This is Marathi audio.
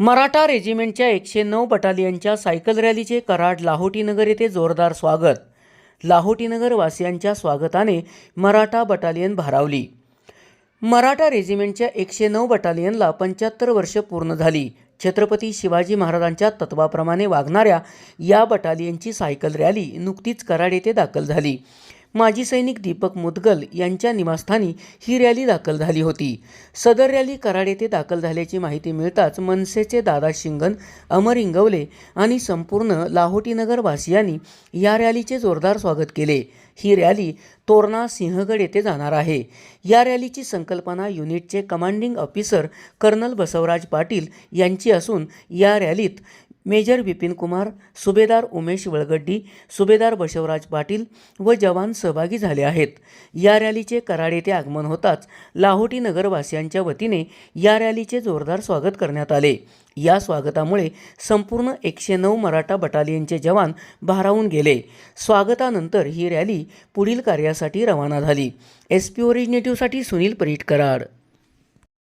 मराठा रेजिमेंटच्या एकशे नऊ बटालियनच्या सायकल रॅलीचे कराड लाहोटीनगर येथे जोरदार स्वागत. लाहोटीनगर वासियांच्या स्वागताने मराठा बटालियन भारावली. मराठा रेजिमेंटच्या एकशे नऊ बटालियनला पंच्याहत्तर वर्ष पूर्ण झाली. छत्रपती शिवाजी महाराजांच्या तत्वाप्रमाणे वागणाऱ्या या बटालियनची सायकल रॅली नुकतीच कराड येथे दाखल झाली. माजी सैनिक दीपक मुदगल यांच्या निवासस्थानी ही रॅली दाखल झाली होती. सदर रॅली कराड येथे दाखल झाल्याची माहिती मिळताच मनसेचे दादा शिंगण अमर इंगवले आणि संपूर्ण लाहोटीनगरवासियांनी या रॅलीचे जोरदार स्वागत केले. ही रॅली तोरणा सिंहगड येथे जाणार आहे. या रॅलीची संकल्पना युनिटचे commanding officer colonel Basavaraj Patil यांची असून या रॅलीत मेजर विपिन कुमार सुभेदार उमेश वळगड्डी सुभेदार बसवराज पाटील व जवान सहभागी झाले आहेत. या रॅलीचे कराड येथे आगमन होताच लाहोटी नगरवासियांच्या वतीने या रॅलीचे जोरदार स्वागत करण्यात आले. या स्वागतामुळे संपूर्ण एकशे नऊ मराठा बटालियनचे जवान भारावून गेले. स्वागतानंतर ही रॅली पुढील कार्यासाठी रवाना झाली. एस पी ओरिजिनेटिव्हसाठी सुनील परीट कराड.